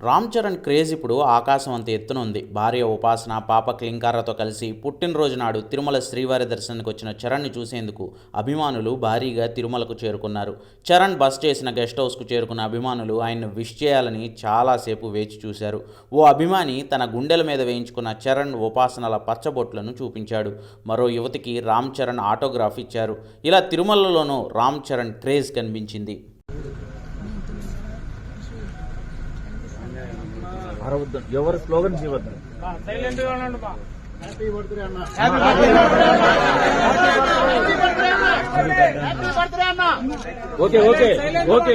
Ram Charan craze ఇప్పుడు ఆకాశం అంత ఎత్తున ఉంది. భార్య ఉపాసన పాప క్లింకారతో కలిసి పుట్టినరోజు నాడు తిరుమల శ్రీవారి దర్శనానికి వచ్చిన చరణ్ని చూసేందుకు అభిమానులు భారీగా తిరుమలకు చేరుకున్నారు. చరణ్ బస్ చేసిన గెస్ట్ హౌస్కు చేరుకున్న అభిమానులు ఆయన్ను విష్ చేయాలని చాలాసేపు వేచి చూశారు. ఓ అభిమాని తన గుండెల మీద వేయించుకున్న చరణ్ ఉపాసనల పచ్చబొట్లను చూపించాడు. మరో యువతికి రామ్ చరణ్ ఆటోగ్రాఫ్ ఇచ్చారు. ఇలా తిరుమలలోనూ రామ్ చరణ్ క్రేజ్ కనిపించింది. అరవద్దు ఎవరు స్లోగన్స్ ఇవ్వద్దు సైలెంట్గా ఉండండి బా ఓకే ఓకే ఓకే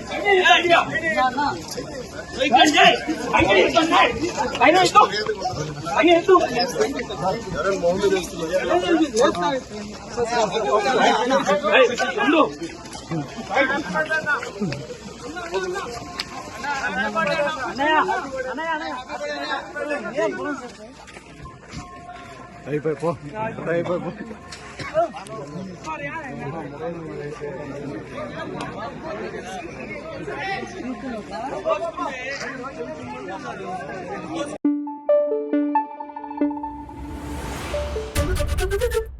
అయిపోయి పో అయిపోయి పో Thank you. Thank you.